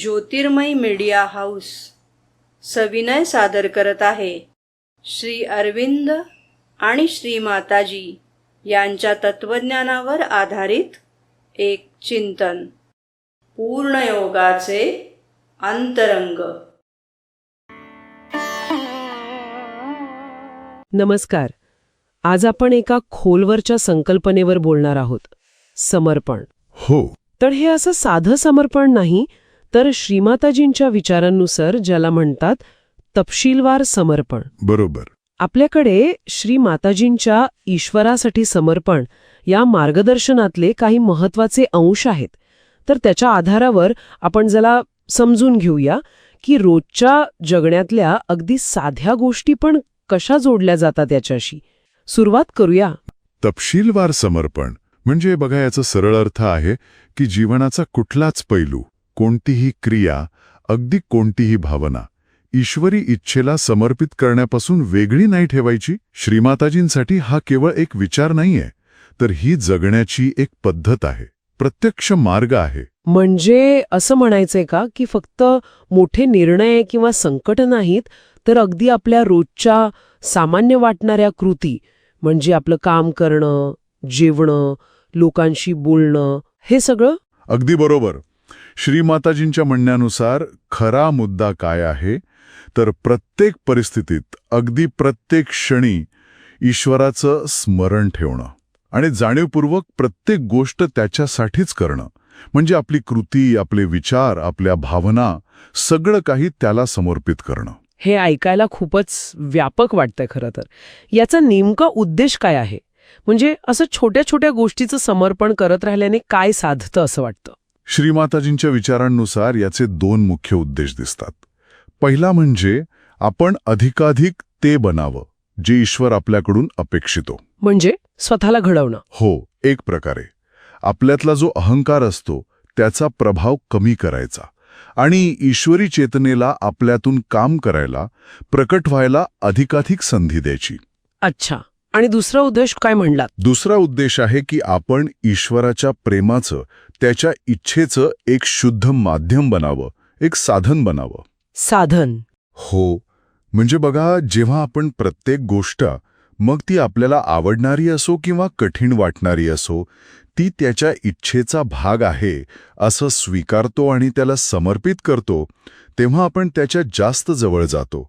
ज्योतिर्मय media house सविनय सादर करत आहे. श्री अरविंद आणि श्री माताजी यांच्या तत्वज्ञानावर आधारित एक चिंतन. पूर्णयोगाचे अंतरंग. नमस्कार. आज आपण एका खोलवरच्या संकल्पनेवर बोलणार आहोत. समर्पण. हो. तर हे असं साधं समर्पण नाही तर श्रीमाताजींच्या विचारांनुसार ज्याला म्हणतात तपशीलवार समर्पण. बरोबर. आपल्याकडे श्री माताजींच्या ईश्वरासाठी समर्पण या मार्गदर्शनातले काही महत्त्वाचे अंश आहेत. तर त्याच्या आधारावर आपण जरा समजून घेऊया की रोजच्या जगण्यातल्या अगदी साध्या गोष्टी पण कशा जोडल्या जातात याच्याशी. सुरुवात करूया. तपशीलवार समर्पण म्हणजे बघा याचा सरळ अर्थ आहे की जीवनाचा कुठलाच पैलू कोणतीही क्रिया अगदी कोणतीही भावना ईश्वरी इच्छेला समर्पित करण्यापासून वेगळी नाही ठेवायची श्रीमाताजींसाठी हा केवळ एक विचार नाहीये तर ही जगण्याची एक पद्धत आहे प्रत्यक्ष मार्ग आहे. म्हणजे असं म्हणायचंय का की फक्त मोठे निर्णय किंवा संकट नाहीत तर अगदी आपल्या रोजच्या सामान्य वाटणाऱ्या कृती म्हणजे आपलं काम करणं जेवणं लोकांशी बोलणं हे सगळं? अगदी बरोबर. श्रीमाताजींच्या म्हणण्यानुसार खरा मुद्दा काय आहे? तर प्रत्येक परिस्थितीत अगदी प्रत्येक क्षणी ईश्वराचं स्मरण ठेवणं आणि जाणीवपूर्वक प्रत्येक गोष्ट त्याच्यासाठीच करणं. म्हणजे आपली कृती आपले विचार आपल्या भावना सगळं काही त्याला समर्पित करणं. हे ऐकायला खूपच व्यापक वाटतंय खरं तर. याचा नेमका उद्देश काय आहे? म्हणजे असं छोट्या छोट्या गोष्टीचं समर्पण करत राहिल्याने काय साधतं असं वाटतं? श्रीमाताजींच्या विचारांनुसार याचे दोन मुख्य उद्देश दिसतात. पहिला म्हणजे आपण अधिकाधिक ते बनावं जे ईश्वर आपल्याकडून अपेक्षितो. म्हणजे स्वतःला घडवणं. हो एक प्रकारे. आपल्यातला जो अहंकार असतो त्याचा प्रभाव कमी करायचा. आणि ईश्वरी चेतनेला आपल्यातून काम करायला प्रकट व्हायला अधिकाधिक संधी द्यायची. अच्छा. आणि दुसरा उद्देश काय म्हणलात? दुसरा उद्देश आहे की आपण ईश्वराच्या प्रेमाचं त्याच्या इच्छेचं एक शुद्ध माध्यम बनावं एक साधन बनावं. साधन. हो. म्हणजे बघा जेव्हा आपण प्रत्येक गोष्ट मग ती आपल्याला आवडणारी असो किंवा कठीण वाटणारी असो ती त्याच्या इच्छेचा भाग आहे असं स्वीकारतो आणि त्याला समर्पित करतो तेव्हा आपण त्याच्या जास्त जवळ जातो.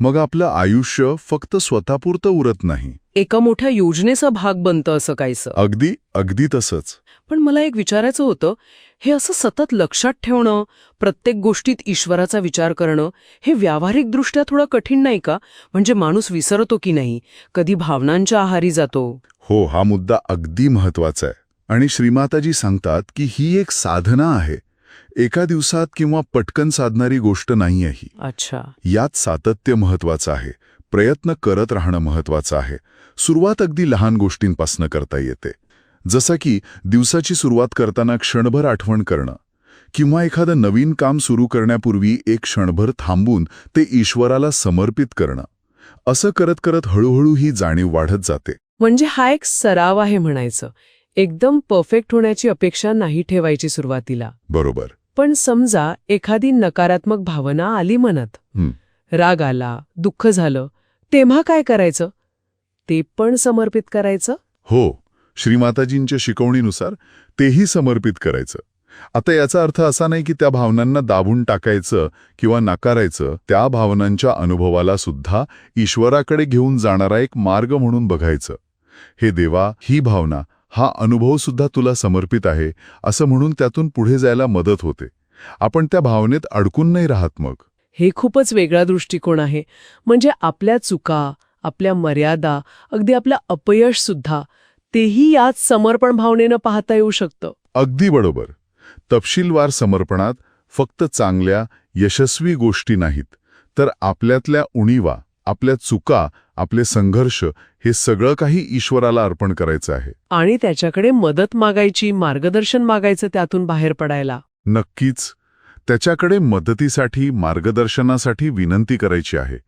मग आपलं आयुष्य फक्त स्वतःपुरतं उरत नाही. एका मोठ्या योजनेचा भाग बनतं असं काहीसं. अगदी अगदी तसंच. पण मला एक विचारायचं होतं हे असं सतत लक्षात ठेवणं प्रत्येक गोष्टीत ईश्वराचा विचार करणं हे व्यावहारिकदृष्ट्या थोडं कठीण नाही का? म्हणजे माणूस विसरतो की नाही? कधी भावनांच्या आहारी जातो. हो हा मुद्दा अगदी महत्त्वाचा आहे. आणि श्रीमाताजी सांगतात की ही एक साधना आहे. एका दिवसात किंवा पटकन साधणारी गोष्ट नाही ही अच्छा. यात सातत्य महत्वाचं आहे. प्रयत्न करत राहणं महत्वाचं आहे. सुरुवात अगदी लहान गोष्टींपासनं करता येते. जसं की दिवसाची सुरुवात करताना क्षणभर आठवण करणं. किंवा एखादं नवीन काम सुरू करण्यापूर्वी एक क्षणभर थांबून ते ईश्वराला समर्पित करणं. असं करत करत हळूहळू ही जाणीव वाढत जाते. म्हणजे हा एक सराव आहे म्हणायचं. एकदम परफेक्ट होण्याची अपेक्षा नाही ठेवायची सुरुवातीला. बरोबर. पण समजा एखादी नकारात्मक भावना आली मनात. राग आला दुःख झालं तेव्हा काय करायचं? ते पण समर्पित करायचं? हो श्रीमाताजींच्या शिकवणीनुसार तेही समर्पित करायचं. आता याचा अर्थ असा नाही की त्या भावनांना दाबून टाकायचं किंवा नाकारायचं त्या भावनांच्या अनुभवाला सुद्धा ईश्वराकडे घेऊन जाणारा एक मार्ग म्हणून बघायचं. हे देवा ही भावना हा अनुभव सुद्धा तुला समर्पित आहे असं म्हणून त्यातून पुढे जायला मदत होते. आपण त्या भावनेत अडकून नाही राहत मग. हे खूपच वेगळा दृष्टिकोन आहे. म्हणजे आपल्या चुका आपल्या मर्यादा अगदी आपलं अपयश सुद्धा तेही यात समर्पण भावनेनं पाहता येऊ शकतं. अगदी बरोबर. तपशीलवार समर्पणात फक्त चांगल्या यशस्वी गोष्टी नाहीत तर आपल्यातल्या उणीवा आपल्या चुका आपले संघर्ष हे सगळं काही ईश्वराला अर्पण करायचं आहे. आणि त्याच्याकडे मदत मागायची मार्गदर्शन मागायचं त्यातून बाहेर पडायला. नक्कीच. त्याच्याकडे मदतीसाठी मार्गदर्शनासाठी विनंती करायची आहे.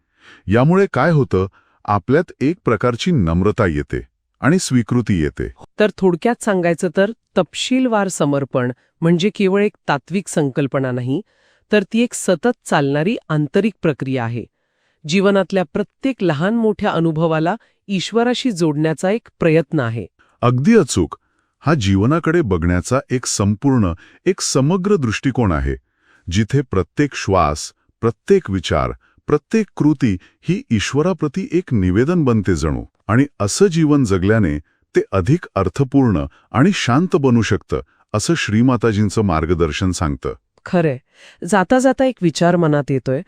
यामुळे काय होतं? आपल्यात एक प्रकारची नम्रता येते आणि स्वीकृती येते. तर थोडक्यात सांगायचं तर तपशीलवार समर्पण म्हणजे केवळ एक तात्विक संकल्पना नाही तर ती एक सतत चालणारी आंतरिक प्रक्रिया आहे. जीवनातल्या प्रत्येक लहान मोठ्या अनुभवाला ईश्वराशी जोडण्याचा एक प्रयत्न आहे. अगदी अचूक. हा जीवनाकडे बघण्याचा एक संपूर्ण एक समग्र दृष्टिकोन आहे जिथे प्रत्येक श्वास प्रत्येक विचार प्रत्येक कृती ही ईश्वराप्रती एक निवेदन बनते जणू. आणि असं जीवन जगल्याने ते अधिक अर्थपूर्ण आणि शांत बनू शकतं असं श्रीमाताजींचं मार्गदर्शन सांगतं. खरंय. जाता जाता एक विचार मनात येतोय.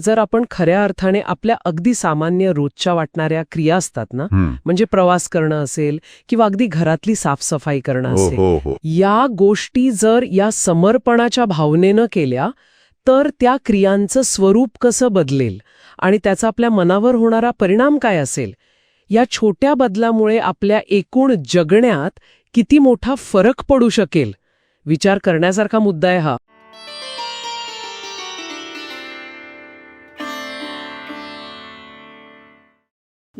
जर आपण खऱ्या अर्थाने आपल्या अगदी सामान्य रोजच्या वाटणाऱ्या क्रिया असतात ना. म्हणजे प्रवास करणं असेल किंवा अगदी घरातली साफसफाई करणं हो असेल हो हो. या गोष्टी जर या समर्पणाच्या भावनेनं केल्या तर त्या क्रियांचं स्वरूप कसं बदलेल आणि त्याचा आपल्या मनावर होणारा परिणाम काय असेल या छोट्या बदलामुळे आपल्या एकूण जगण्यात किती मोठा फरक पडू शकेल? विचार करण्यासारखा मुद्दा आहे हा.